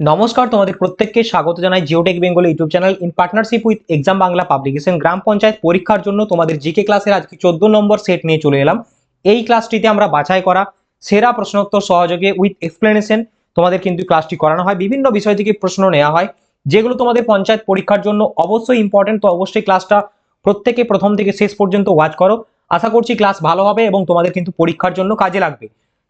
নমস্কার, তোমাদের প্রত্যেককে স্বাগত জানাই Geotech Bengal YouTube channel in partnership with exam Bangla publication গ্রাম পঞ্চায়েত পরীক্ষার জন্য তোমাদের জিকে ক্লাসের আজকে চোদ্দ নম্বর সেট নিয়ে চলে এলাম। এই ক্লাসটিতে আমরা বাছাই করা সেরা প্রশ্নোত্তর সহযোগে উইথ এক্সপ্লেনেশন তোমাদের কিন্তু ক্লাসটি করানো হয়। বিভিন্ন বিষয় থেকে প্রশ্ন নেওয়া হয়, যেগুলো তোমাদের পঞ্চায়েত পরীক্ষার জন্য অবশ্যই ইম্পর্টেন্ট তো অবশ্যই ক্লাসটা প্রত্যেকে প্রথম থেকে শেষ পর্যন্ত ওয়াচ করো। আশা করছি ক্লাস ভালো হবে এবং তোমাদের কিন্তু পরীক্ষার জন্য কাজে লাগবে।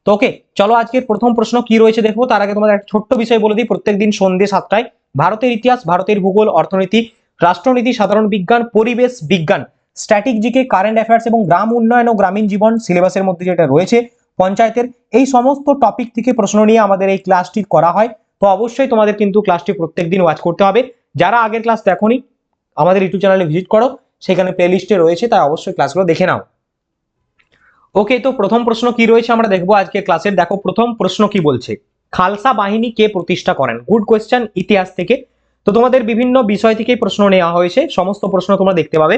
তো ওকে চলো আজকের প্রথম প্রশ্ন কি রয়েছে দেখব। তার আগে তোমাদের একটা ছোট্ট বিষয় বলে দিই, প্রত্যেকদিন সন্ধ্যে সাতটায়। ভারতের ইতিহাস, ভারতের ভূগোল, অর্থনীতি, রাষ্ট্রনীতি, সাধারণ বিজ্ঞান, পরিবেশ বিজ্ঞান স্ট্যাটিক জিকে কারেন্ট অ্যাফেয়ার্স এবং গ্রাম উন্নয়ন ও গ্রামীণ জীবন সিলেবাসের মধ্যে যেটা রয়েছে পঞ্চায়েতের, এই সমস্ত টপিক থেকে প্রশ্ন নিয়ে আমাদের এই ক্লাসটি করা হয়। তো অবশ্যই তোমাদের কিন্তু ক্লাসটি প্রত্যেকদিন ওয়াচ করতে হবে। যারা আগের ক্লাস দেখোনি, আমাদের ইউটিউব চ্যানেলে ভিজিট করো, সেখানে প্লেলিস্টে রয়েছে, তাই অবশ্যই ক্লাসগুলো দেখে নাও। ওকে তো প্রথম প্রশ্ন কি রয়েছে আমরা দেখব আজকে ক্লাসের দেখো, প্রথম প্রশ্ন কি বলছে? খালসা বাহিনী কে প্রতিষ্ঠা করেন? গুড কোয়েশ্চেন ইতিহাস থেকে। তো তোমাদের বিভিন্ন বিষয় থেকে প্রশ্ন নেওয়া হয়েছে। সমস্ত প্রশ্ন তোমরা দেখতে পাবে।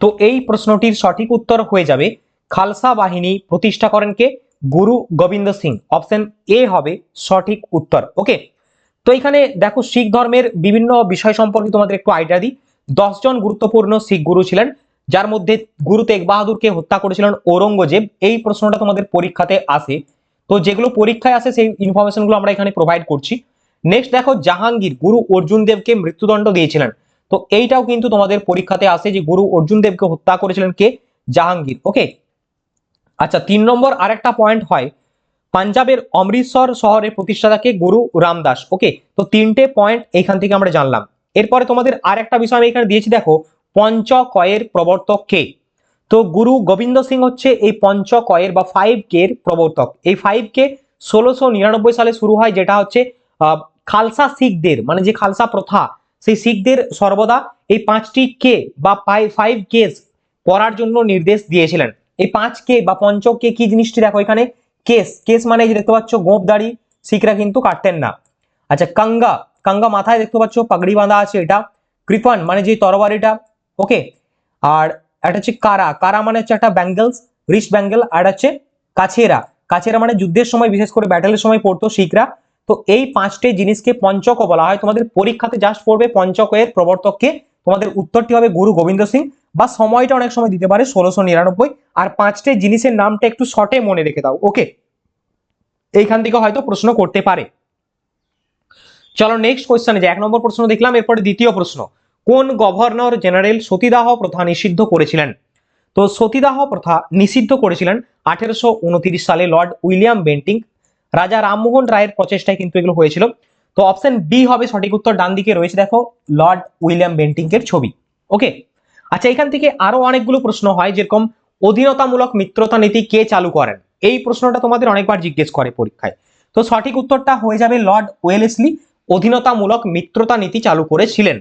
তো এই প্রশ্নটির সঠিক উত্তর হয়ে যাবে, খালসা বাহিনী প্রতিষ্ঠা করেন কে? গুরু গোবিন্দ সিং। অপশন এ হবে সঠিক উত্তর। ওকে তো এখানে দেখো, শিখ ধর্মের বিভিন্ন বিষয় সম্পর্কে তোমাদের একটু আইডিয়া দিই। দশজন গুরুত্বপূর্ণ শিখ গুরু ছিলেন। যার মধ্যে গুরু তেগ বাহাদুরকে হত্যা করেছিলেন ঔরঙ্গজেব, এই প্রশ্নটা তোমাদের পরীক্ষাতে আসে। তো যেগুলো পরীক্ষায় আসে, সেই ইনফরমেশনগুলো আমরা এখানে প্রোভাইড করছি। নেক্সট দেখো, জাহাঙ্গীর, গুরু অর্জুন দেবকে মৃত্যুদণ্ড দিয়েছিলেন। তো এইটাও কিন্তু তোমাদের পরীক্ষাতে আসে যে গুরু অর্জুন দেবকে হত্যা করেছিলেন কে? জাহাঙ্গীর ওকে আচ্ছা তিন নম্বর আরেকটা পয়েন্ট হয়, পাঞ্জাবের অমৃতসর শহরের প্রতিষ্ঠাতাকে গুরু রামদাস ওকে তো তিনটে পয়েন্ট এখান থেকে আমরা জানলাম। এরপরে তোমাদের আর একটা বিষয় আমি এখানে দিয়েছি, দেখো পঞ্চকয়ের প্রবর্তক কে? তো গুরু গোবিন্দ সিং হচ্ছে এই পঞ্চকয়ের বা ফাইভ কে এর প্রবর্তক। এই ফাইভ কে ষোলোশো নিরানব্বই সালে শুরু হয় যেটা হচ্ছে খালসা শিখদের মানে যে খালসা প্রথা, সেই শিখদের সর্বদা এই পাঁচটি কে বা ফাইভ কেস পড়ার জন্য নির্দেশ দিয়েছিলেন। এই পাঁচ কে বা পঞ্চ কে কি জিনিসটি দেখো এখানে? কেস কেস মানে যে দেখতে পাচ্ছ গোপ দাড়ি, শিখরা কিন্তু কাটতেন না। আচ্ছা কাঙ্গা কাঙ্গা মাথায় দেখতে পাচ্ছ, পাগড়ি বাঁধা আছে এটা। কৃপন মানে যে তরবারিটা ওকে আর একটা হচ্ছে কারা? কারা মানে হচ্ছে একটা ব্যাঙ্গেলস রিস্ট ব্যাঙ্গেল আর হচ্ছে কাছেরা। কাছেরা মানে যুদ্ধের সময়, বিশেষ করে ব্যাটেলের সময় পড়তো শিখরা। তো এই পাঁচটি জিনিসকে পঞ্চক বলা হয়। তোমাদের পরীক্ষাতে জাস্ট পড়বে পঞ্চকের প্রবর্তককে। তোমাদের উত্তরটি হবে গুরু গোবিন্দ সিং। বা সময়টা অনেক সময় দিতে পারে, ষোলোশো নিরানব্বই। আর পাঁচটি জিনিসের নামটা একটু শর্টে মনে রেখে দাও ওকে এইখান থেকে হয়তো প্রশ্ন করতে পারে। চলো নেক্সট কোয়েশ্চেনে যে এক নম্বর প্রশ্ন দেখলাম, এরপরে দ্বিতীয় প্রশ্ন। কোন গভর্নর জেনারেল সতীদাহ প্রথা নিষিদ্ধ করেছিলেন? তো সতীদাহ প্রথা নিষিদ্ধ করেছিলেন আঠেরোশো উনত্রিশ সালে লর্ড উইলিয়াম বেন্টিং। রাজা রামমোহন রায়ের প্রচেষ্টায় কিন্তু এগুলো হয়েছিল। তো অপশন বি হবে সঠিক উত্তর, ডান দিকে রয়েছে দেখো লর্ড উইলিয়াম বেন্টিং এর ছবি। ওকে? আচ্ছা এখান থেকে আরও অনেকগুলো প্রশ্ন হয়, যেরকম অধীনতামূলক মিত্রতা নীতি কে চালু করেন? এই প্রশ্নটা তোমাদের অনেকবার জিজ্ঞেস করে পরীক্ষায়। তো সঠিক উত্তরটা হয়ে যাবে লর্ড ওয়েলেসলি অধীনতামূলক মিত্রতা নীতি চালু করেছিলেন।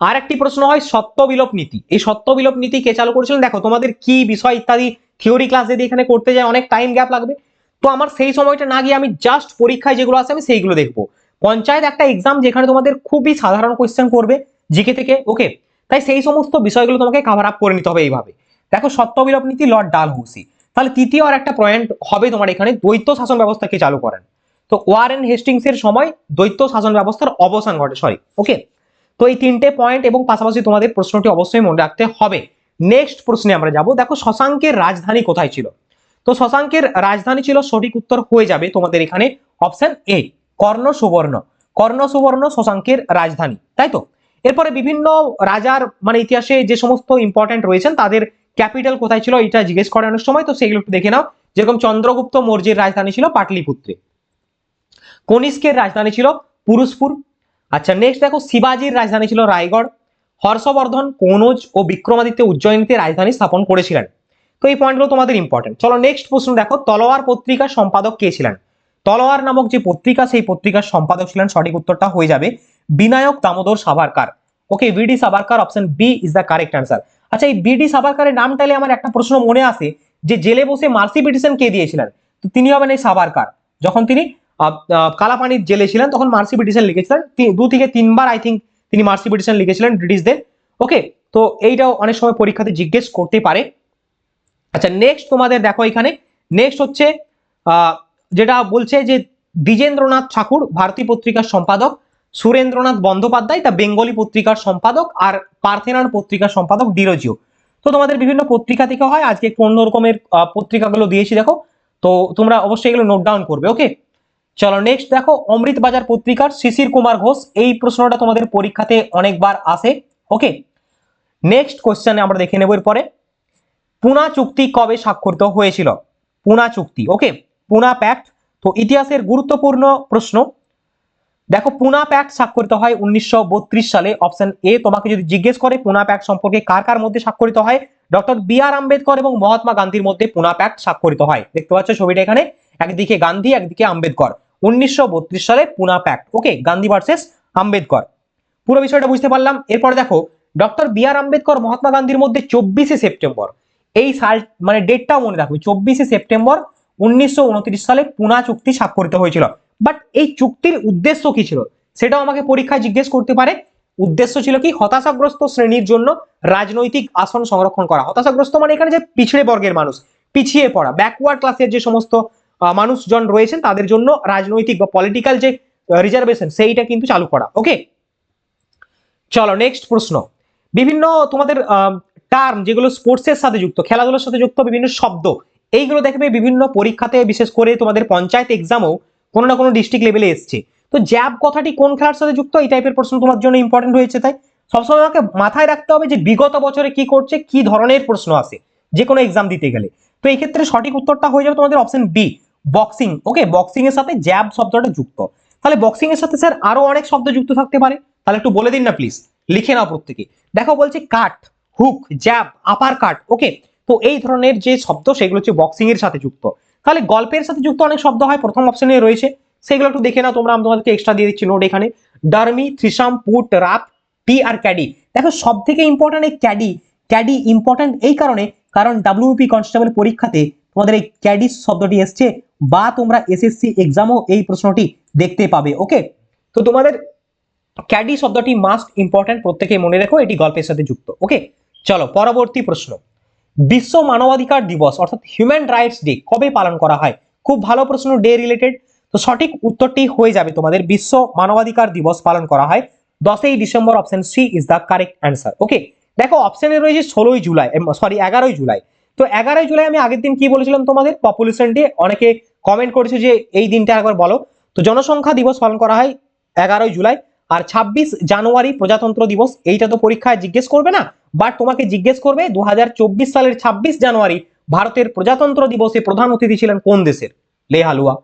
আর একটি প্রশ্ন হয় সত্য বিলোপ নীতি। এই সত্য বিলোপ নীতি কে চালু করেছিলেন? দেখো, তোমাদের কি বিষয় ইত্যাদি থিওরি ক্লাস যদি এখানে করতে যায় অনেক টাইম গ্যাপ লাগবে। তো আমার সেই সময়টা না গিয়ে আমি জাস্ট পরীক্ষায় যেগুলো আছে আমি সেইগুলো দেখব। পঞ্চায়েত একটা এক্সাম যেখানে তোমাদের খুবই সাধারণ কোয়েশ্চেন করবে, জিকে থেকে ওকে তাই সেই সমস্ত বিষয়গুলো তোমাকে কাভার আপ করে নিতে হবে এইভাবে। দেখো, সত্য বিলোপ নীতি, লর্ড ডাল হুসি তাহলে তৃতীয় আর একটা পয়েন্ট হবে তোমার এখানে, দ্বৈত শাসন ব্যবস্থাকে চালু করেন? তো ওয়ারেন হেস্টিংস এর সময় দ্বৈত শাসন ব্যবস্থার অবসান ঘটে সরি ওকে তো এই তিনটে পয়েন্ট এবং পাশাপাশি তোমাদের প্রশ্নটি অবশ্যই মনে রাখতে হবে। নেক্সট প্রশ্নে আমরা যাব। দেখো, শশাঙ্কের রাজধানী কোথায় ছিল? তো শশাঙ্কের রাজধানী ছিল সঠিক উত্তর হয়ে যাবে তোমাদের এখানে অপশন এ কর্ণ সুবর্ণ কর্ণ সুবর্ণ শশাঙ্কের রাজধানী, তাই তো? এরপরে বিভিন্ন রাজার মানে ইতিহাসে যে সমস্ত ইম্পর্টেন্ট রয়েছেন, তাদের ক্যাপিটাল কোথায় ছিল এটা জিজ্ঞেস করে অনেক সময়। তো সেগুলো একটু দেখে নাও। যেরকম চন্দ্রগুপ্ত মৌর্যের রাজধানী ছিল পাটলিপুত্রে। কনিষ্কের রাজধানী ছিল পুরুষপুর। আচ্ছা নেক্সট দেখো, শিবাজির রাজধানী ছিল রায়গড়। হর্ষবর্ধন, কনৌজ ও বিক্রমাদিত্য উজ্জয়িনীতে রাজধানী স্থাপন করেছিলেন। তো এই পয়েন্টগুলো তোমাদের ইম্পর্টেন্ট চলো নেক্সট প্রশ্ন দেখো, তলোয়ার পত্রিকার সম্পাদক কে ছিলেন? তলোয়ার নামক যে পত্রিকা, সেই পত্রিকার সম্পাদক ছিলেন, সঠিক উত্তরটা হয়ে যাবে Vinayak Damodar Savarkar. Okay BD Savarkar option B is the correct answer আচ্ছা এই বিডি সাভারকারের নাম নামটালে আমার একটা প্রশ্ন মনে আসে যে জেলে বসে মার্সি পিটিশন কে দিয়েছিলেন? তো তিনি হবেন এই সাভারকার। যখন তিনি কালাপানির জেলে ছিলেন, তখন মার্সি পিটিশন লিখেছিলেন। দু থেকে তিনবার আই থিঙ্ক তিনি মার্সি পিটিশন লিখেছিলেন ব্রিটিশদের। ওকে তো এইটাও অনেক সময় পরীক্ষাতে জিজ্ঞেস করতে পারে। আচ্ছা নেক্সট তোমাদের দেখো এখানে। নেক্সট হচ্ছে যেটা বলছে যে দ্বিজেন্দ্রনাথ ঠাকুর ভারতী পত্রিকার সম্পাদক, সুরেন্দ্রনাথ বন্দ্যোপাধ্যায় তা বেঙ্গলি পত্রিকার সম্পাদক, আর পার্থেনান পত্রিকার সম্পাদক ডিরোজিও। তো তোমাদের বিভিন্ন পত্রিকা থেকে হয়, আজকে একটু রকমের পত্রিকাগুলো দিয়েছি দেখো। তো তোমরা অবশ্যই এগুলো নোট ডাউন করবে ওকে চলো নেক্সট দেখো অমৃত বাজার পত্রিকার শিশির কুমার ঘোষ, এই প্রশ্নটা তোমাদের পরীক্ষাতে অনেকবার আসে ওকে নেক্সট কোশ্চেনে আমরা দেখে নেব এরপরে। পুনা চুক্তি কবে স্বাক্ষরিত হয়েছিল? পুনা চুক্তি ওকে পুনা প্যাক্ট তো ইতিহাসের গুরুত্বপূর্ণ প্রশ্ন। দেখো, পুনা প্যাক্ট স্বাক্ষরিত হয় উনিশশো বত্রিশ সালে। অপশন এ তোমাকে যদি জিজ্ঞেস করে, পুনা প্যাক্ট সম্পর্কে কার কার মধ্যে স্বাক্ষরিত হয়? ডক্টর বি আর আম্বেদকর এবং মহাত্মা গান্ধীর মধ্যে পুনা প্যাক্ট স্বাক্ষরিত হয়। দেখতে পাচ্ছ ছবিটা এখানে। একদিকে গান্ধী, একদিকে আম্বেদকর। উনিশশো বত্রিশ সালে Poona pact okay Gandhi versus Ambedkar পুরো বিষয়টা বুঝতে পারলাম। এরপর দেখো doctor B R Ambedkar Mahatma গান্ধীর মধ্যে চব্বিশে সেপ্টেম্বর এই সাল মানে ডেটটাও মনে রাখবে চব্বিশে সেপ্টেম্বর উনিশশো উনত্রিশ সালে পুনা চুক্তি স্বাক্ষরিত হয়েছিল। বাট এই চুক্তির উদ্দেশ্য কি ছিল? সেটাও আমাকে পরীক্ষায় জিজ্ঞেস করতে পারে। উদ্দেশ্য ছিল কি? হতাশাগ্রস্ত শ্রেণির জন্য রাজনৈতিক আসন সংরক্ষণ করা। হতাশাগ্রস্ত মানে এখানে যে পিছড়ে বর্গের মানুষ, পিছিয়ে পড়া ব্যাকওয়ার্ড ক্লাসের যে সমস্ত মানুষজন রয়েছেন, তাদের জন্য রাজনৈতিক বা পলিটিক্যাল যে রিজার্ভেশন সেইটা কিন্তু চালু করা। ওকে চলো নেক্সট প্রশ্ন। বিভিন্ন তোমাদের টার্ম যেগুলো স্পোর্টসের সাথে যুক্ত, খেলাধুলার সাথে যুক্ত বিভিন্ন শব্দ, এইগুলো দেখবে বিভিন্ন পরীক্ষাতে বিশেষ করে তোমাদের পঞ্চায়েত এক্সামও কোনো না কোনো ডিস্ট্রিক্ট লেভেলে এসছে। তো জ্যাব কথাটি কোন খেলার সাথে যুক্ত? এই টাইপের প্রশ্ন তোমার জন্য ইম্পর্টেন্ট হয়েছে তাই। সবসময় আমাকে মাথায় রাখতে হবে যে বিগত বছরে কি করছে, কি ধরনের প্রশ্ন আসে যে কোনো এক্সাম দিতে গেলে। তো এই ক্ষেত্রে সঠিক উত্তরটা হয়ে যাবে তোমাদের option B boxing okay boxing এর সাথে জ্যাব শব্দটা যুক্ত। তাহলে বক্সিং এর সাথে স্যার আরও অনেক শব্দ যুক্ত থাকতে পারে। তাহলে একটু বলে দিন না প্লিজ লিখে নাও প্রত্যেকে। দেখো বলছে কাট হুক জ্যাব আপার কাট ওকে তো এই ধরনের যে শব্দ, সেগুলো হচ্ছে বক্সিং এর সাথে যুক্ত। তাহলে গল্পের সাথে যুক্ত অনেক শব্দ হয়, প্রথম অপশনে রয়েছে। সেগুলো একটু দেখে নাও, তোমরা, আমি তোমাদেরকে এক্সট্রা দিয়ে দিচ্ছি নোট এখানে। ডার্মি থ্রিসাম পুট রাপ টি আর ক্যাডি দেখো সব থেকে ইম্পর্টেন্ট এই ক্যাডি ক্যাডি ইম্পর্টেন্ট এই কারণে, কারণ ডাব্লিউপি কনস্টেবল পরীক্ষাতে তোমাদের এই ক্যাডিস শব্দটি এসছে, বা তোমরা এসএসসি এক্সামও এই প্রশ্নটি দেখতে পাবে ওকে তো তোমাদের ক্যাডি শব্দটি মাস্ট ইম্পর্টেন্ট প্রত্যেকে মনে রেখো, এটি গল্পের সাথে যুক্ত ওকে চলো, পরবর্তী প্রশ্ন। বিশ্ব মানবাধিকার দিবস, অর্থাৎ হিউম্যান রাইটস ডে কবে পালন করা হয়? খুব ভালো প্রশ্ন ডে রিলেটেড তো সঠিক উত্তরটি হয়ে যাবে তোমাদের, বিশ্ব মানবাধিকার দিবস পালন করা হয়, দশই December option C is the correct answer okay দেখো অপশনে রয়েছে ষোলোই জুলাই সরি এগারোই জুলাই। তো এগারোই জুলাই আমি আগের দিন কি বলেছিলাম তোমাদের? পপুলেশন ডে অনেকে কমেন্ট করেছে যে এই দিনটা একবার বলো। তো জনসংখ্যা দিবস পালন করা হয় এগারোই জুলাই। আর ছাব্বিশ জানুয়ারি প্রজাতন্ত্র দিবস, এইটা তো পরীক্ষায় জিজ্ঞেস করবে না বাট তোমাকে জিজ্ঞেস করবে দুহাজার চব্বিশ সালের ছাব্বিশ জানুয়ারি ভারতের প্রজাতন্ত্র দিবসে প্রধান অতিথি ছিলেন কোন দেশের? লে হালুয়া।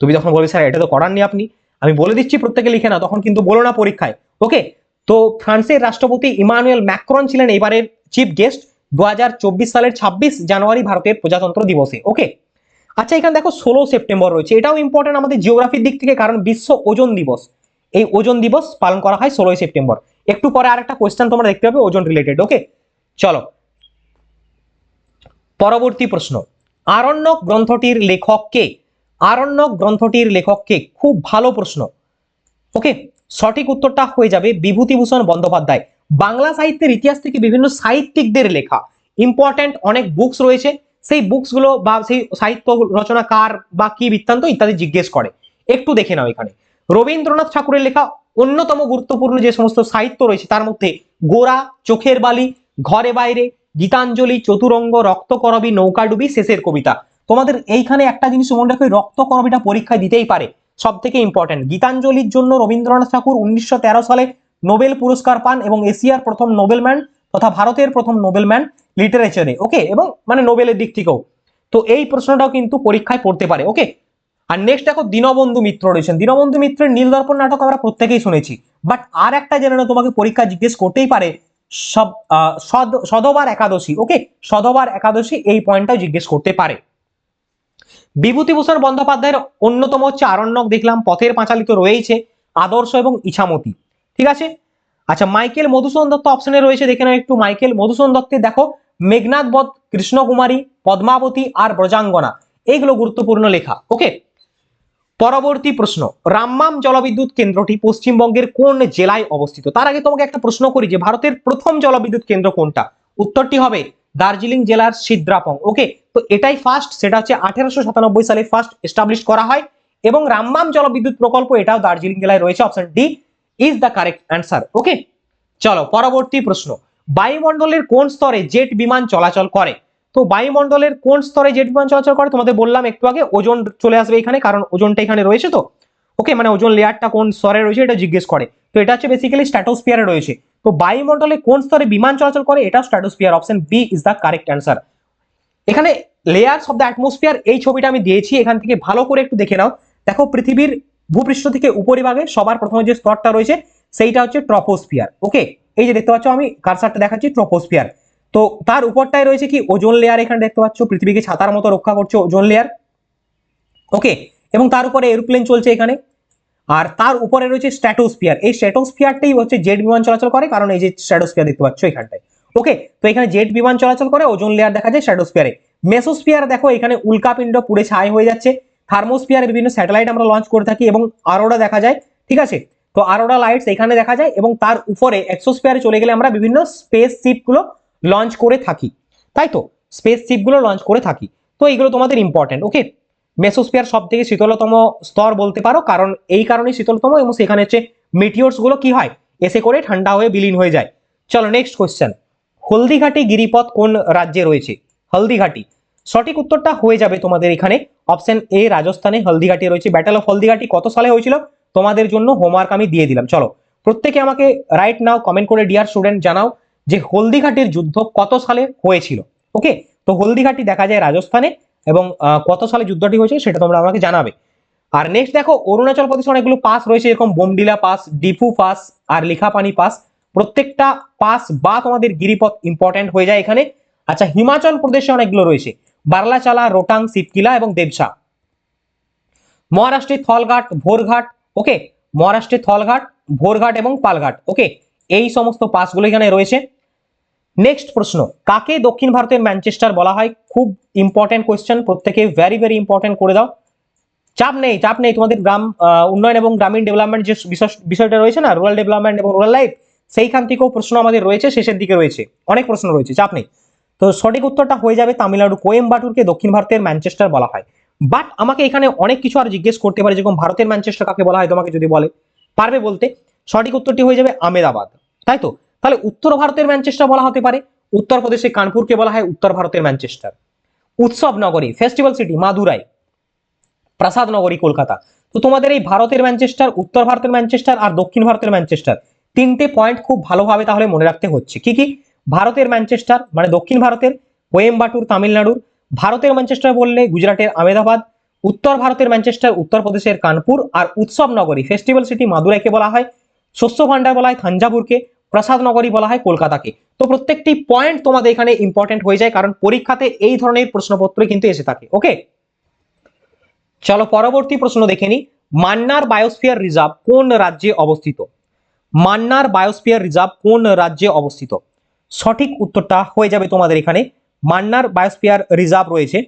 তুমি তখন বলবে, স্যার, এটা তো করাননি আপনি। আমি বলে দিচ্ছি, প্রত্যেকে লিখে না তখন কিন্তু বলো না পরীক্ষায়। ওকে তো ফ্রান্সের রাষ্ট্রপতি ইমানুয়েল ম্যাক্রন ছিলেন এবারের চিফ গেস্ট দু হাজার চব্বিশ সালের ছাব্বিশ জানুয়ারি ভারতের প্রজাতন্ত্র দিবসে ওকে আচ্ছা এখানে দেখো ষোলো সেপ্টেম্বর রয়েছে। এটাও ইম্পর্টেন্ট আমাদের জিওগ্রাফির দিক থেকে, কারণ বিশ্ব ওজন দিবস। এই ওজন দিবস পালন করা হয় ষোলোই সেপ্টেম্বর। একটু পরে আরেকটা কোয়েশ্চেন তোমরা দেখতে পাবে, ওজন রিলেটেড ওকে চলো। পরবর্তী প্রশ্ন। আরণ্যক গ্রন্থটির লেখক কে? আরণ্যক গ্রন্থটির লেখক কে? খুব ভালো প্রশ্ন ওকে সঠিক উত্তরটা হয়ে যাবে বিভূতিভূষণ বন্দ্যোপাধ্যায়। বাংলা সাহিত্যের ইতিহাস থেকে বিভিন্ন সাহিত্যিকদের লেখা। ইম্পর্ট্যান্ট অনেক বুকস রয়েছে। সেই বুকসগুলো বা সেই সাহিত্য রচনা কার বা কি বৃত্তান্ত ইত্যাদি জিজ্ঞেস করে। একটু দেখে নাও এখানে। রবীন্দ্রনাথ ঠাকুরের লেখা অন্যতম গুরুত্বপূর্ণ যে সমস্ত সাহিত্য রয়েছে, তার মধ্যে গোরা চোখের বালি, ঘরে বাইরে, গীতাঞ্জলি, চতুরঙ্গ, রক্তকরবী, নৌকাডুবি, শেষের কবিতা। তোমাদের এইখানে একটা জিনিস মনে রাখো রক্তকরবীটা পরীক্ষায় দিতেই পারে। সব থেকে ইম্পর্টেন্ট গীতাঞ্জলির জন্য রবীন্দ্রনাথ ঠাকুর উনিশশো তেরো সালে নোবেল পুরস্কার পান এবং এশিয়ার প্রথম নোবেলম্যান তথা ভারতের প্রথম নোবেলম্যান লিটারেচারে ওকে? এবং মানে নোবেলের দিক থেকেও। তো এই প্রশ্নটাও কিন্তু পরীক্ষায় পড়তে পারে ওকে? আর নেক্সট দেখো দীনবন্ধু মিত্র রয়েছেন। দীনবন্ধু মিত্রের নীলদর্পণ নাটক আমরা প্রত্যেকেই শুনেছি। বাট আর একটা নাও, তোমাকে পরীক্ষা জিজ্ঞেস করতেই পারে সব সদবার একাদশী ওকে? সদবার একাদশী এই পয়েন্টটাও জিজ্ঞেস করতে পারে। বিভূতিভূষণ বন্দ্যোপাধ্যায়ের অন্যতম হচ্ছে আরণ্যক দেখলাম পথের পাঁচালিত রয়েছে আদর্শ এবং ইছামতি। ঠিক আছে? আচ্ছা মাইকেল মধুসূদন দত্ত অপশনে রয়েছে, দেখে নাও একটু। মাইকেল মধুসূদন দত্তের, দেখো, মেঘনাথ বধ, কৃষ্ণকুমারী, পদ্মাবতী আর ব্রজাঙ্গনা। এইগুলো গুরুত্বপূর্ণ লেখা ওকে পরবর্তী প্রশ্ন, রামমাম জলবিদ্যুৎ কেন্দ্রটি পশ্চিমবঙ্গের কোন জেলায় অবস্থিত? তার আগে তোমাকে একটা প্রশ্ন করি যে, ভারতের প্রথম জলবিদ্যুৎ কেন্দ্র কোনটা? উত্তরটি হবে দার্জিলিং জেলার সিদ্রাপং ওকে তো এটাই ফার্স্ট সেটা হচ্ছে আঠেরোশো সাতানব্বই সালে ফার্স্ট এস্টাবলিশ করা হয়। এবং রামবাম জলবিদ্যুৎ প্রকল্প এটাও দার্জিলিং জেলায় রয়েছে option D is the correct answer okay চলো, পরবর্তী প্রশ্ন। বায়ুমণ্ডলের কোন স্তরে জেট বিমান চলাচল করে? তো বায়ুমণ্ডলের কোন স্তরে জেট বিমান চলাচল করে? তোমাদের বললাম একটু আগে, ওজন চলে আসবে এখানে, কারণ ওজনটা এখানে রয়েছে তো। ওকে মানে ওজন লেয়ারটা কোন স্তরে রয়েছে এটা জিজ্ঞেস করে। তো এটা হচ্ছে বেসিক্যালি স্ট্র্যাটোস্ফিয়ারে রয়েছে। তো বায়ুমণ্ডলে কোন স্তরে বিমান চলাচল করে? এটা stratosphere option B is the correct answer এখানে লেয়ার্স অফ দ্য অ্যাটমসফিয়ার এই ছবিটা আমি দিয়েছি। এখান থেকে ভালো করে একটু দেখে নাও। দেখো, পৃথিবীর ভূপৃষ্ঠ থেকে উপরিভাগে সবার প্রথমে যে স্তরটা রয়েছে, সেইটা হচ্ছে ট্রপোস্ফিয়ার ওকে এই যে দেখতে পাচ্ছ আমি কারসারটা দেখাচ্ছি ট্রপোস্ফিয়ার তো তার উপরটায় রয়েছে কি? ওজোন লেয়ার এখানে দেখতে পাচ্ছ, পৃথিবীকে ছাতার মতো রক্ষা করছে ওজোন লেয়ার ওকে এবং তার উপরে এরোপ্লেন চলছে এখানে। আর তার উপরে রয়েছে স্ট্যাটোস্ফিয়ার এই স্ট্যাটোস্ফিয়ারটাই হচ্ছে জেট বিমান চলাচল করে, কারণ এই যে স্ট্যাটোস্ফিয়ার দেখতে পাচ্ছ এখানটায় ওকে তো এখানে জেট বিমান চলাচল করে ওজোন লেয়ার দেখা যায় স্ট্র্যাটোস্ফিয়ারে মেসোস্ফিয়ার দেখো, এখানে উল্কাপিণ্ড পুড়ে ছাই হয়ে যাচ্ছে। থার্মোস্ফিয়ারে বিভিন্ন স্যাটেলাইট আমরা লঞ্চ করে থাকি এবং আরোরা দেখা যায়, ঠিক আছে? তো আরোরা লাইটস এখানে দেখা যায় এবং তার উপরে এক্সোস্ফিয়ারে চলে গেলে আমরা বিভিন্ন স্পেস শিপগুলো লঞ্চ করে থাকি। তাই তো? স্পেস শিপগুলো লঞ্চ করে থাকি। তো এইগুলো তোমাদের ইম্পর্টেন্ট ওকে মেসোস্ফিয়ার সব থেকে শীতলতম স্তর বলতে পারো, কারণ এই কারণেই শীতলতম এবং সেখানে হচ্ছে গুলো কি হয়? এসে করে ঠান্ডা হয়ে বিলীন হয়ে যায়। চলো নেক্সট কোশ্চেন হলদিঘাটি গিরিপথ কোন রাজ্যে রয়েছে? হলদিঘাটি। সঠিক উত্তরটা হয়ে যাবে তোমাদের এখানে। অপশন এ রাজস্থানে হলদিঘাটি রয়েছে। ব্যাটেল অফ হলদিঘাটি কত সালে হয়েছিল? তোমাদের জন্য হোমওয়ার্ক আমি দিয়ে দিলাম। চলো, প্রত্যেকে আমাকে রাইট নাও কমেন্ট করে ডিয়ার স্টুডেন্ট জানাও যে হলদিঘাটির যুদ্ধ কত সালে হয়েছিল? ওকে তো হলদিঘাটি দেখা যায় রাজস্থানে এবং কত সালে যুদ্ধটি হয়েছে সেটা তোমরা আমাকে জানাবে। আর নেক্সট দেখো, অরুণাচল প্রদেশে অনেকগুলো পাস রয়েছে, এরকম বোমডিলা পাস ডিফু পাস আর লিখাপানি পাস প্রত্যেকটা পাস বা তোমাদের গিরিপথ ইম্পর্টেন্ট হয়ে যায় এখানে। আচ্ছা হিমাচল প্রদেশে অনেকগুলো রয়েছে। বার্লাচালা, রোটাং সিপকিলা এবং দেবসা। মহারাষ্ট্রে থলঘাট, ভোরঘাট, ওকে মহারাষ্ট্রে থলঘাট, ভোরঘাট এবং পালঘাট, ওকে, এই সমস্ত পাসগুলো এখানে রয়েছে। নেক্সট প্রশ্ন, কাকে দক্ষিণ ভারতের ম্যানচেস্টার বলা হয়? খুব ইম্পর্টেন্ট কোয়েশ্চেন প্রত্যেকে ভেরি ভেরি ইম্পর্টেন্ট করে দাও। চাপ নেই চাপ নেই, তোমাদের গ্রাম উন্নয়ন এবং গ্রামীণ ডেভেলপমেন্ট যে বিষয়- বিষয়টা রয়েছে না রুরাল ডেভেলপমেন্ট এবং রুরাল লাইফ সেইখান থেকেও প্রশ্ন আমাদের রয়েছে, শেষের দিকে রয়েছে। অনেক প্রশ্ন রয়েছে, চাপ নেই। তো সঠিক উত্তরটা হয়ে যাবে তামিলনাড়ু কোয়েম্বাটুরকে দক্ষিণ ভারতের ম্যানচেস্টার বলা হয়। বাট আমাকে এখানে অনেক কিছু আর জিজ্ঞেস করতে পারে, যেরকম ভারতের ম্যানচেস্টার কাকে বলা হয় তোমাকে যদি বলে, পারবে বলতে। সঠিক উত্তরটি হয়ে যাবে আমেদাবাদ তাই তো? তাহলে উত্তর ভারতের ম্যানচেস্টার বলা হতে পারে উত্তরপ্রদেশে কানপুরকে বলা হয় উত্তর ভারতের ম্যানচেস্টার। উৎসব নগরী ফেস্টিভ্যাল সিটি মাদুরাই, প্রাসাদ নগরী, কলকাতা। তো তোমাদের এই ভারতের ম্যানচেস্টার, উত্তর ভারতের ম্যানচেস্টার আর দক্ষিণ ভারতের ম্যানচেস্টার তিনটে পয়েন্ট খুব ভালোভাবে তাহলে মনে রাখতে হচ্ছে। কি কি? ভারতের ম্যানচেস্টার মানে দক্ষিণ ভারতের, কোয়েম্বাটুর, তামিলনাড়ুর, ভারতের ম্যানচেস্টার বললে গুজরাটের আমেদাবাদ, উত্তর ভারতের ম্যানচেস্টার, উত্তরপ্রদেশের কানপুর আর উৎসব নগরী ফেস্টিভ্যাল সিটি মাদুরাইকে বলা হয়, শস্য ভান্ডার বলা হয়, থাঞ্জাভুরকে প্রসাদ নগরী বলা হয়, কলকাতাকে। তো প্রত্যেকটি পয়েন্ট তোমাদের এখানে ইম্পর্টেন্ট হয়ে যায়, কারণ পরীক্ষাতে এই ধরনের প্রশ্নপত্র কিন্তু এসে থাকে, ওকে? চলো পরবর্তী প্রশ্ন দেখে নি মান্নার বায়োস্ফিয়ার রিজার্ভ কোন রাজ্যে অবস্থিত? মান্নার বায়োস্ফিয়ার রিজার্ভ কোন রাজ্যে অবস্থিত? সঠিক উত্তরটা হয়ে যাবে তোমাদের এখানে। মান্নার বায়োস্ফিয়ার রিজার্ভ রয়েছে।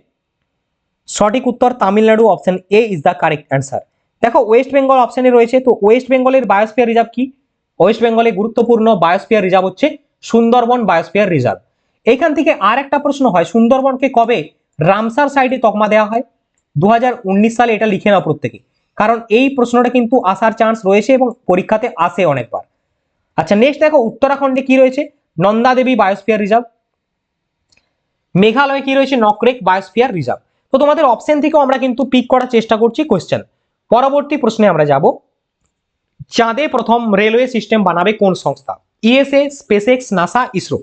সঠিক উত্তর Tamil Nadu option A is the correct answer দেখো ওয়েস্ট বেঙ্গল অপশনে রয়েছে, তো ওয়েস্ট বেঙ্গলের বায়োস্ফিয়ার রিজার্ভ কি? ওয়েস্ট বেঙ্গলে গুরুত্বপূর্ণ বায়োস্ফিয়ার রিজার্ভ হচ্ছে সুন্দরবন বায়োস্ফিয়ার রিজার্ভ এখান থেকে আর একটা প্রশ্ন হয়, সুন্দরবনকে কবে রামসার সাইডে তকমা দেওয়া হয়? দু হাজার উনিশ সালে এটা লিখে নাও প্রত্যেকে। কারণ এই প্রশ্নটা কিন্তু আসার চান্স রয়েছে এবং পরীক্ষাতে আসে অনেকবার। আচ্ছা নেক্সট দেখো, উত্তরাখণ্ডে কি রয়েছে? নন্দা দেবী বায়োস্ফিয়ার রিজার্ভ মেঘালয়ে কি রয়েছে? নকরেক বায়োস্ফিয়ার রিজার্ভ তো তোমাদের অপশন থেকেও আমরা কিন্তু পিক করার চেষ্টা করছি কোয়েশ্চেন পরবর্তী প্রশ্নে আমরা যাব। চাঁদে প্রথম রেলওয়ে সিস্টেম বানাবে কোন সংস্থা? ইএসএ স্পেসএক্স নাসা ইসরো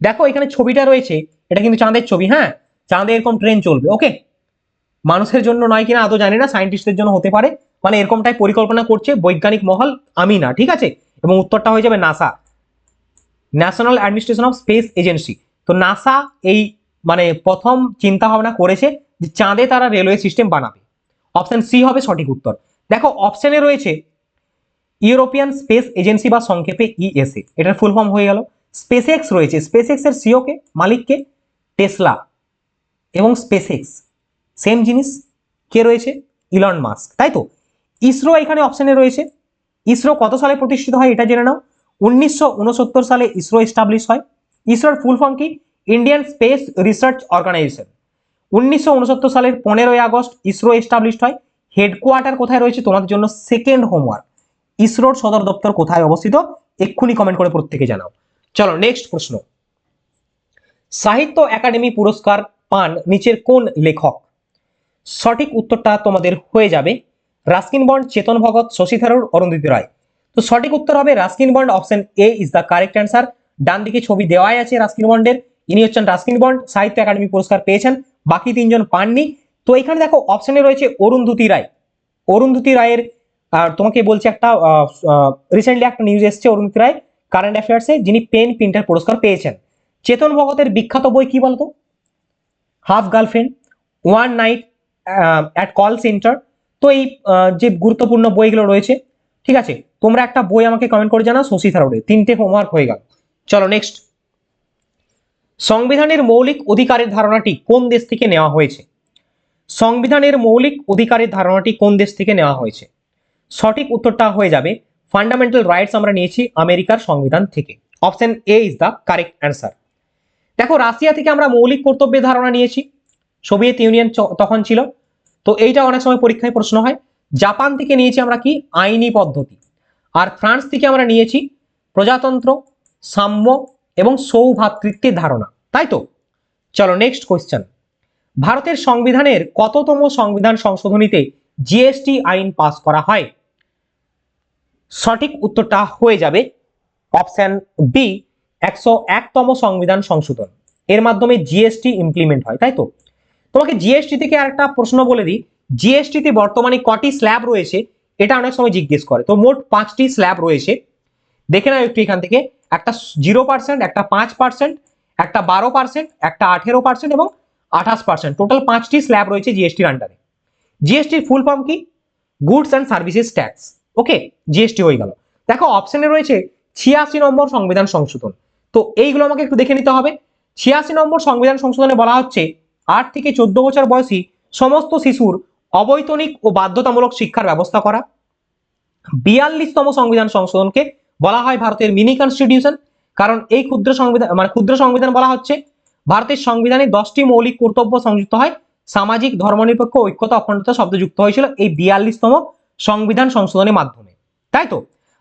দেখো, এখানে ছবিটা রয়েছে। এটা কিন্তু চাঁদের ছবি হ্যাঁ? চাঁদে এরকম ট্রেন চলবে ওকে মানুষের জন্য নয় কিনা আদৌ জানি না সায়েন্টিস্টদের জন্য হতে পারে। মানে এরকমটাই পরিকল্পনা করছে বৈজ্ঞানিক মহল, আমি না, ঠিক আছে? এবং উত্তরটা হয়ে যাবে NASA National Administration of Space Agency তো নাসা এই মানে প্রথম চিন্তা ভাবনা করেছে যে চাঁদে তারা রেলওয়ে সিস্টেম বানাবে। অপশান সি হবে সঠিক উত্তর। দেখো অপশানে রয়েছে ইউরোপিয়ান স্পেস এজেন্সি বা সংক্ষেপে ইএসএ এটার ফুল ফর্ম হয়ে গেল। স্পেসএক্স রয়েছে। স্পেসএক্স এর সিওকে মালিককে? টেসলা এবং স্পেসএক্স সেম জিনিস। কে রয়েছে? ইলন মাস্ক তাই তো? ইসরো এখানে অপশানে রয়েছে। ইসরো কত সালে প্রতিষ্ঠিত হয় এটা জেনে নাও। উনিশশো উনসত্তর সালে ইসরো এস্টাবলিশ হয়। ইসরোর ফুল ফর্ম কি? ইন্ডিয়ান স্পেস রিসার্চ অর্গানাইজেশন উনিশশো উনসত্তর সালের পনেরোই আগস্ট ইসরো এস্টাবলিশড হয়। হেডকোয়ার্টার কোথায় রয়েছে? তোমাদের জন্য সেকেন্ড হোমওয়ার্ক ইসরোর সদর দপ্তর কোথায় অবস্থিত? এক্ষুনি কমেন্ট করে প্রত্যেকে জানাও। চলো নেক্সট প্রশ্ন। সাহিত্য একাডেমি পুরস্কার পান নিচের কোন লেখক? সঠিক উত্তরটা তোমাদের হয়ে যাবে। Ruskin Bond, Chetan Bhagat Shashi Tharoor Arundhati Roy. তো সঠিক উত্তর হবে Ruskin Bond option A is the correct answer ডান দিকে ছবি দেওয়াই আছে রাস্কিন বন্ডের। ইনি হচ্ছেন রাস্কিন বন্ড, সাহিত্য একাডেমি পুরস্কার পেয়েছেন, বাকি তিনজন পাননি। তো এখানে দেখো অপশনে রয়েছে অরুন্ধতী রায়। অরুন্ধতী রায়ের, আর তোমাকে বলছি একটা রিসেন্টলি একটা নিউজ এসছে অরুন্ধতী রায় কারেন্ট অ্যাফেয়ার্সে যিনি পেন প্রিন্টার পুরস্কার পেয়েছেন। চেতন ভগতের বিখ্যাত বই কি বলতো? Half girlfriend one night at call centre তো এই যে গুরুত্বপূর্ণ বইগুলো রয়েছে ঠিক আছে? তোমরা একটা বই আমাকে কমেন্ট করে জানাও, শশী থারুরে। তিনটে হোমওয়ার্ক হয়ে গেল। চলো নেক্সট সংবিধানের মৌলিক অধিকারের ধারণাটি কোন দেশ থেকে নেওয়া হয়েছে? সংবিধানের মৌলিক অধিকারের ধারণাটি কোন দেশ থেকে নেওয়া হয়েছে? সঠিক উত্তরটা হয়ে যাবে ফান্ডামেন্টাল রাইটস আমরা নিয়েছি আমেরিকার সংবিধান থেকে। Option A is the correct answer দেখো, রাশিয়া থেকে আমরা মৌলিক কর্তব্যের ধারণা নিয়েছি। সোভিয়েত ইউনিয়ন তখন ছিল। তো এইটা অনেক সময় পরীক্ষায় প্রশ্ন হয়। জাপান থেকে নিয়েছি আমরা কি? আইনি পদ্ধতি। আর ফ্রান্স থেকে আমরা নিয়েছি প্রজাতন্ত্র, সাম্য এবং সৌভাতৃত্বের ধারণা। তাই তো? চলো নেক্সট কোয়েশ্চেন ভারতের সংবিধানের কততম সংবিধান সংশোধনীতে জিএসটি আইন পাস করা হয়? সঠিক উত্তরটা হয়ে যাবে অপশন বি একশো একতম সংবিধান সংশোধন। এর মাধ্যমে জিএসটি ইমপ্লিমেন্ট হয়, তাই তো? তোমাকে জিএসটি থেকে আরেকটা প্রশ্ন বলে দিই। জিএসটিতে বর্তমানে কটি স্ল্যাব রয়েছে, এটা অনেক সময় জিজ্ঞেস করে। তো মোট পাঁচটি স্ল্যাব রয়েছে। দেখে নাও একটু এখান থেকে। একটা জিরো পার্সেন্ট একটা পাঁচ পার্সেন্ট একটা বারো পার্সেন্ট একটা আঠেরো পার্সেন্ট এবং আঠাশ পার্সেন্ট টোটাল পাঁচটি স্ল্যাব রয়েছে জিএসটির আন্ডারে জিএসটির ফুল ফর্ম কি? Goods and services tax okay GST হয়ে গেল। দেখো অপশনে রয়েছে ছিয়াশি নম্বর সংবিধান সংশোধন। তো এইগুলো আমাকে একটু দেখে নিতে হবে। ছিয়াশি নম্বর সংবিধান সংশোধনে বলা হচ্ছে, আট থেকে চোদ্দ বছর বয়সী সমস্ত শিশুর অবৈতনিক ও বাধ্যতামূলক শিক্ষার ব্যবস্থা করা। বিয়াল্লিশতম সংবিধান সংশোধনকে বলা হয় ভারতের মিনি কনস্টিটিউশন, কারণ এই ক্ষুদ্র সংবিধান মানে ক্ষুদ্র সংবিধান বলা হচ্ছে, ভারতের সংবিধানে দশটি মৌলিক কর্তব্য সংযুক্ত হয়, সামাজিক, ধর্মনিরপেক্ষ, ঐক্যতা, অখণ্ডতা শব্দ যুক্ত হয়েছিল এই বিয়াল্লিশতম সংবিধান সংশোধনের মাধ্যমে। তাই তো?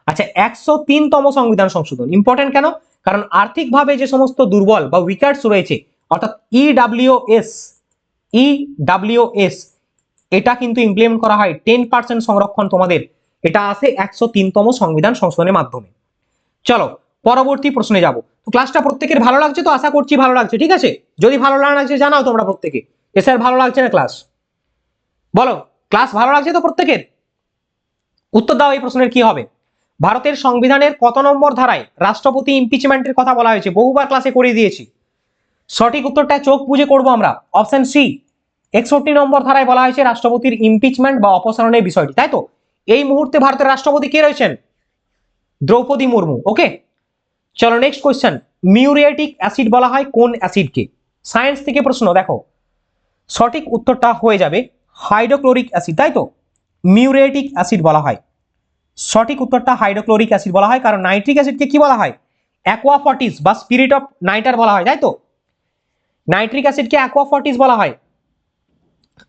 আচ্ছা একশো তিনতম সংবিধান সংশোধন ইম্পর্টেন্ট কেন? কারণ আর্থিকভাবে যে সমস্ত দুর্বল বা উইকার্স রয়েছে, অর্থাৎ E ইডাব্লিউএস ইডাব্লিউএস এটা কিন্তু ইমপ্লিমেন্ট করা হয় টেন পার্সেন্ট সংরক্ষণ তোমাদের। এটা আসে একশো তিনতম সংবিধান সংশোধনের মাধ্যমে। চলো, পরবর্তী প্রশ্নে যাব। তো ক্লাসটা প্রত্যেকের ভালো লাগছে তো? আশা করছি ভালো লাগছে, ঠিক আছে? যদি ভালো না লাগছে, জানাও তোমরা প্রত্যেকে। এ স্যার ভালো লাগছে না ক্লাস বলো ক্লাস ভালো লাগছে তো প্রত্যেকের? উত্তর দাও এই প্রশ্নের কি হবে। ভারতের সংবিধানের কত নম্বর ধারায় রাষ্ট্রপতি ইমপিচমেন্টের কথা বলা হয়েছে? বহুবার ক্লাসে করিয়ে দিয়েছি। সঠিক উত্তরটা চোখ বুঝে করব আমরা। অপশন সি একষট্টি নম্বর ধারায় বলা হয়েছে রাষ্ট্রপতির ইমপিচমেন্ট বা অপসারণের বিষয়টি, তাই তো? এই মুহূর্তে ভারতের রাষ্ট্রপতি কে রয়েছেন? দ্রৌপদী মুর্মু ওকে চলো নেক্সট কোয়েশ্চেন মিউরিয়েটিক অ্যাসিড বলা হয় কোন অ্যাসিডকে সায়েন্স থেকে প্রশ্ন, দেখো। সঠিক উত্তরটা হয়ে যাবে হাইড্রোক্লোরিক অ্যাসিড তাই তো? মিউরিয়েটিক অ্যাসিড বলা হয়। সঠিক উত্তরটা হাইড্রোক্লোরিক অ্যাসিড বলা হয়, কারণ নাইট্রিক অ্যাসিডকে কি বলা হয়? অ্যাকোয়াফর্টিস বা স্পিরিট অফ নাইটার বলা হয়, তাই তো? নাইট্রিক অ্যাসিডকে অ্যাকোয়াফর্টিস বলা হয়।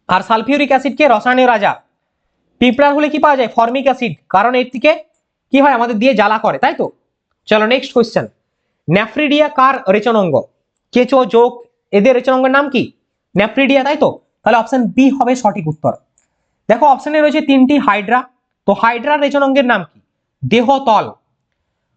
আর সালফিউরিক অ্যাসিডকে রসায়নের রাজা। পিঁপড়ার হলে কি পাওয়া যায়? Formic acid. কারণ এর থেকে কি হয়? আমাদের দিয়ে জ্বালা করে, তাই তো? চলো নেক্সট কোয়েশ্চেন ন্যাফ্রিডিয়া কার রেচনাঙ্গ? কেঁচো, যোগ, এদের রেচনাঙ্গের নাম কি? ন্যাফ্রিডিয়া তাই তো? তাহলে অপশন বি হবে সঠিক উত্তর। দেখো অপশনে রয়েছে তিনটি হাইড্রা তো হাইড্রার রেচনাঙ্গের নাম কি? দেহতল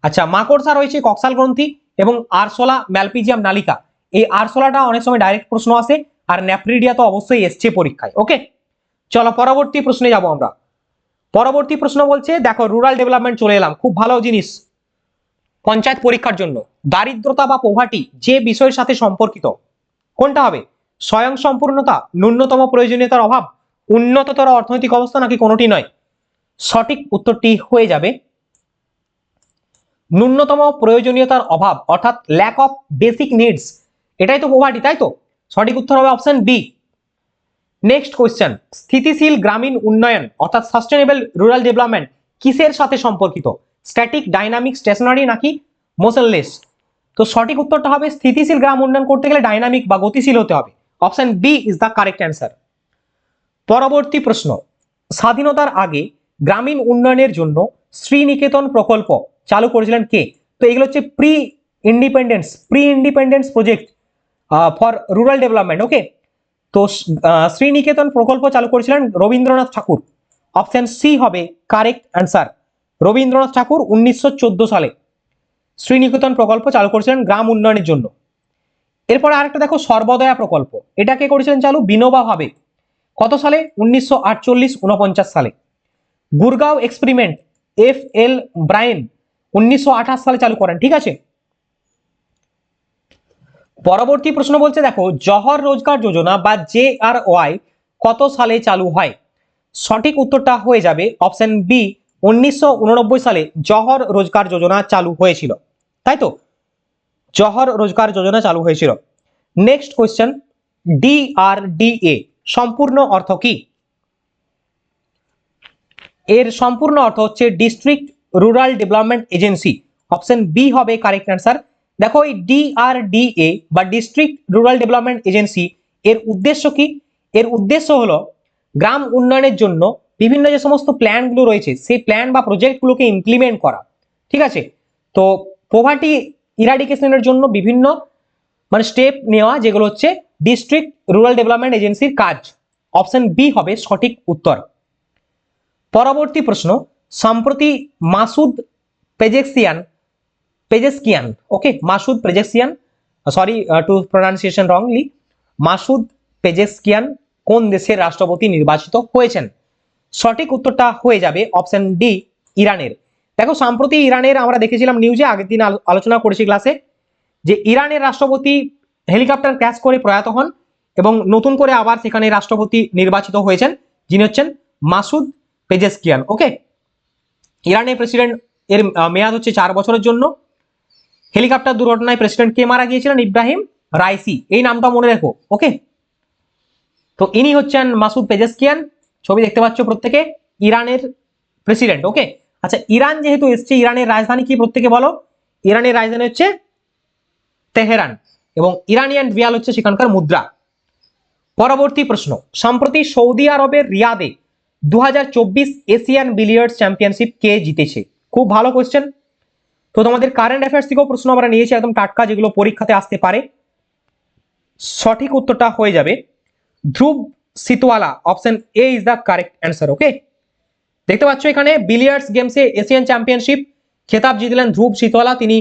আচ্ছা মাকড়সা রয়েছে কক্সাল গ্রন্থি এবং আরসোলা ম্যালপিজিয়াম নালিকা। এই আরসোলাটা অনেক সময় ডাইরেক্ট প্রশ্ন আসে। আর ন্যাপ্রিডিয়া তো অবশ্যই এসছে পরীক্ষায় ওকে চলো পরবর্তী প্রশ্নে যাব আমরা। পরবর্তী প্রশ্ন বলছে, দেখো রুরাল ডেভেলপমেন্ট চলে এলাম, খুব ভালো জিনিস। পঞ্চায়েত পরীক্ষার জন্য। দারিদ্রতা বা পোভাটি যে বিষয়ের সাথে সম্পর্কিত, কোনটা হবে? স্বয়ং সম্পূর্ণতা, ন্যূনতম প্রয়োজনীয়তার অভাব, উন্নততর অর্থনৈতিক অবস্থা নাকি কোনোটি নয়? সঠিক উত্তরটি হয়ে যাবে, ন্যূনতম প্রয়োজনীয়তার অভাব, অর্থাৎ ল্যাক অফ বেসিক নিডস এটাই তো পোভাটি তাই তো? সঠিক উত্তর হবে অপশন বি নেক্সট কোয়েশ্চেন স্থিতিশীল গ্রামীণ উন্নয়ন, অর্থাৎ সাস্টেনেবল রুরাল ডেভেলপমেন্ট কিসের সাথে সম্পর্কিত? স্ট্যাটিক ডাইনামিক স্টেশনারি নাকি মোশনলেস তো সঠিক উত্তরটা হবে স্থিতিশীল গ্রাম উন্নয়ন করতে গেলে ডাইনামিক বা গতিশীল হতে হবে। Option B is the correct answer পরবর্তী প্রশ্ন। স্বাধীনতার আগে গ্রামীণ উন্নয়নের জন্য শ্রীনিকেতন প্রকল্প চালু করেছিলেন কে? তো এগুলো হচ্ছে pre independence pre independence project for rural development okay তো শ্রীনিকেতন প্রকল্প চালু করেছিলেন রবীন্দ্রনাথ ঠাকুর। অপশন সি হবে কারেক্ট অ্যান্সার রবীন্দ্রনাথ ঠাকুর উনিশশো চোদ্দ সালে শ্রীনিকেতন প্রকল্প চালু করেছিলেন গ্রাম উন্নয়নের জন্য। এরপরে আরেকটা দেখো, সর্বদয়া প্রকল্প। এটা কে করেছিলেন চালু? বিনোবা ভাবে। কত সালে? উনিশশো আটচল্লিশ সালে। Gurgaon experiment F L Brian উনিশশো আঠাশ সালে চালু করেন, ঠিক আছে? পরবর্তী প্রশ্ন বলছে, দেখো জহর রোজগার যোজনা বা জে আর ওয়াই কত সালে চালু হয়? সঠিক উত্তরটা হয়ে যাবে অপশন বি, উনিশশো উননব্বই সালে জহর রোজগার যোজনা চালু হয়েছিল। তাই তো? জহর রোজগার যোজনা চালু হয়েছিল। নেক্সট কোয়েশ্চেন ডিআরডিএ সম্পূর্ণ অর্থ কি? এর সম্পূর্ণ অর্থ হচ্ছে district rural development agency. Option B হবে কারেক্ট অ্যান্সার দেখো এই ডিআরডিএ বা ডিস্ট্রিক্ট রুরাল ডেভেলপমেন্ট এজেন্সি এর উদ্দেশ্য কি? এর উদ্দেশ্য হলো গ্রাম উন্নয়নের জন্য বিভিন্ন যে সমস্ত প্ল্যানগুলো রয়েছে, সেই প্ল্যান বা প্রজেক্টগুলোকে ইমপ্লিমেন্ট করা। ঠিক আছে? তো পোভার্টি ইরাডিকেশনের জন্য বিভিন্ন মানে স্টেপ নেওয়া, যেগুলো হচ্ছে ডিস্ট্রিক্ট রুরাল ডেভেলপমেন্ট এজেন্সির কাজ। অপশন বি হবে সঠিক উত্তর। পরবর্তী প্রশ্ন, সম্প্রতি Masoud Pezeshkian Pezeshkian okay Masoud Pezeshkian sorry to pronunciation wrongly Masoud Pezeshkian কোন দেশের রাষ্ট্রপতি নির্বাচিত হয়েছেন? সঠিক উত্তরটা হয়ে যাবে অপশন ডি ইরানের। দেখো, সম্প্রতি ইরানের আমরা দেখেছিলাম নিউজে আগের দিন আলোচনা করেছি ক্লাসে যে ইরানের রাষ্ট্রপতি হেলিকপ্টার ক্র্যাশ করে প্রয়াত হন এবং নতুন করে আবার সেখানে রাষ্ট্রপতি নির্বাচিত হয়েছেন, যিনি হচ্ছেন মাসুদ পেজেস্কিয়ান ওকে ইরানের প্রেসিডেন্ট এর মেয়াদ হচ্ছে চার বছরের জন্য। হেলিকপ্টার দুর্ঘটনায় প্রেসিডেন্ট কে মারা গিয়েছিলেন? Ebrahim Raisi. এই নামটা মনে রেখো, ওকে? তো ইনি হচ্ছেন মাসুদ পেজেস্কিয়ান। ছবি দেখতে পাচ্ছ প্রত্যেকে। ইরানের প্রেসিডেন্ট ওকে? আচ্ছা ইরান যেহেতু এসছে, ইরানের রাজধানী কি প্রত্যেকে বলো? ইরানের রাজধানী হচ্ছে তেহরান এবং ইরানিয়ান রিয়াল হচ্ছে সেখানকার মুদ্রা। পরবর্তী প্রশ্ন, সম্প্রতি সৌদি আরবের রিয়াদে দু হাজার চব্বিশ এশিয়ান বিলিয়ার্ডস চ্যাম্পিয়নশিপ কে জিতেছে? খুব ভালো কোশ্চেন তো তোমাদের কারেন্ট অ্যাফেয়ার্স থেকেও প্রশ্ন আমরা নিয়েছি একদম টাটকা যেগুলো পরীক্ষাতে আসতে পারে। সঠিক উত্তরটা হয়ে যাবে। Dhruv Sitwala option A is the correct answer okay দেখতে পাচ্ছ এখানে বিলিয়ার্স গেমসে এশিয়ান চ্যাম্পিয়নশিপ খেতাব জিতলেন ধ্রুব সিতওয়ালা তিনি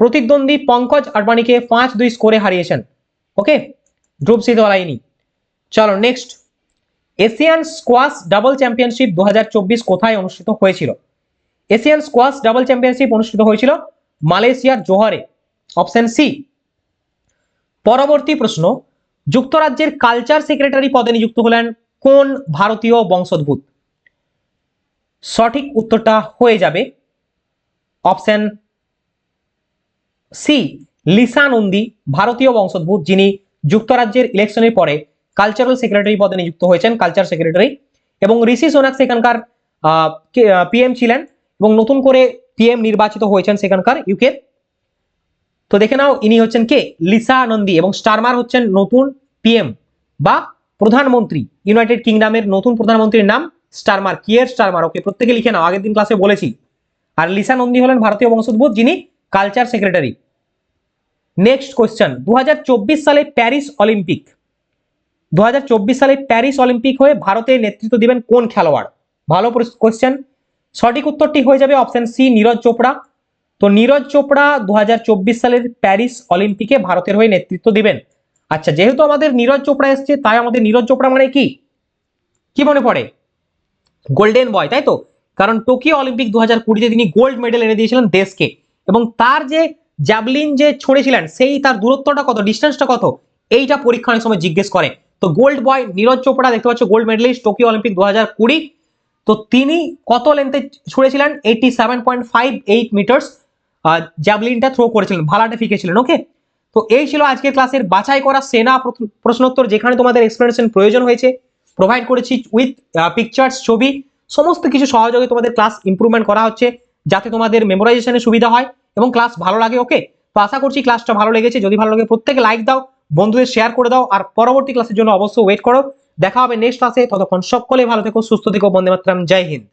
প্রতিদ্বন্দ্বী পঙ্কজ আডবাণীকে পাঁচ দুই স্কোরে হারিয়েছেন ওকে ধ্রুব সিতওয়ালা ইনি। চলো next Asian squash double championship দু হাজার চব্বিশ কোথায় অনুষ্ঠিত হয়েছিল? এশিয়ান স্কোয়াশ ডাবল চ্যাম্পিয়নশিপ অনুষ্ঠিত হয়েছিল মালয়েশিয়ার জোহারে। Option C. পরবর্তী প্রশ্ন, যুক্তরাজ্যের কালচার সেক্রেটারি পদে নিযুক্ত হলেন কোন ভারতীয় বংশোদ্ভূত? সঠিক উত্তরটা হয়ে যাবে। অপশন সি, লিসা নন্দী, ভারতীয় বংশোদ্ভূত, যিনি যুক্তরাজ্যের ইলেকশনের পরে কালচারাল সেক্রেটারি পদে নিযুক্ত হয়েছেন, কালচার সেক্রেটারি। এবং ঋষি সোনাক সেখানকার পিএম ছিলেন। এবং নতুন করে পিএম নির্বাচিত হয়েছেন সেখানকার ইউকের তো দেখে নাও, ইনি হচ্ছেন কে? লিসা নন্দী এবং স্টারমার হচ্ছেন নতুন পিএম বা প্রধানমন্ত্রী। ইউনাইটেড কিংডমের নতুন প্রধানমন্ত্রীর নাম স্টারমার। কিয়ের স্টারমার? ওকে প্রত্যেকে লিখে নাও, আগের দিন ক্লাসে বলেছি। আর লিসা নন্দী হলেন ভারতীয় বংশোদ্ভূত, যিনি কালচার সেক্রেটারি নেক্সট কোয়েশ্চেন দু হাজার চব্বিশ সালে প্যারিস অলিম্পিক দু হাজার চব্বিশ সালে প্যারিস অলিম্পিক হয়ে ভারতের নেতৃত্ব দিবেন কোন খেলোয়াড়? ভালো কোয়েশ্চেন সঠিক উত্তরটি হয়ে যাবে অপশন সি নীরজ চোপড়া। তো নীরজ চোপড়া দু হাজার চব্বিশ সালের প্যারিস অলিম্পিকে ভারতের হয়ে নেতৃত্ব দিবেন। আচ্ছা যেহেতু আমাদের নীরজ চোপড়া এসছে, তাই আমাদের নীরজ চোপড়া মানে কি? কি মনে পড়ে? গোল্ডেন বয়, তাই তো? কারণ টোকিও অলিম্পিক দু হাজার কুড়িতে তিনি গোল্ড মেডেল এনে দিয়েছিলেন দেশকে। এবং তার যে জ্যাভলিন যে ছড়েছিলেন, সেই তার দূরত্বটা কত ডিস্টেন্সটা কত? এইটা পরীক্ষা অনেক সময় জিজ্ঞেস করে। তো গোল্ড বয় নীরজ চোপড়া, দেখতে পাচ্ছ গোল্ড মেডেলিস্ট, টোকিও অলিম্পিক দু হাজার কুড়ি। তো তিনি কত লেন্থে ছুড়েছিলেন? Eighty seven point five eight metres জ্যাভলিনটা throw করেছিলেন, ভালাটে ফিকেছিলেন ওকে তো এই ছিল আজকের ক্লাসের বাছাই করা সেনা প্রশ্ন- প্রশ্নোত্তর, যেখানে তোমাদের এক্সপ্লেনেশন প্রয়োজন হয়েছে। প্রোভাইড করেছি উইথ পিকচার্স ছবি, সমস্ত কিছু সহযোগে তোমাদের ক্লাস ইমপ্রুভমেন্ট করা হচ্ছে, যাতে তোমাদের মেমোরাইজেশনে সুবিধা হয় এবং ক্লাস ভালো লাগে ওকে তো আশা করছি ক্লাসটা ভালো লেগেছে। যদি ভালো লাগে, প্রত্যেকে লাইক দাও, বন্ধুদের শেয়ার করে দাও, আর পরবর্তী ক্লাসের জন্য অবশ্যই ওয়েট করো। দেখা হবে নেক্সট ক্লাসে ততক্ষণ সকলে ভালো থেকো সুস্থ থেকো। বন্দে মাত্রাম। জয় হিন্দ।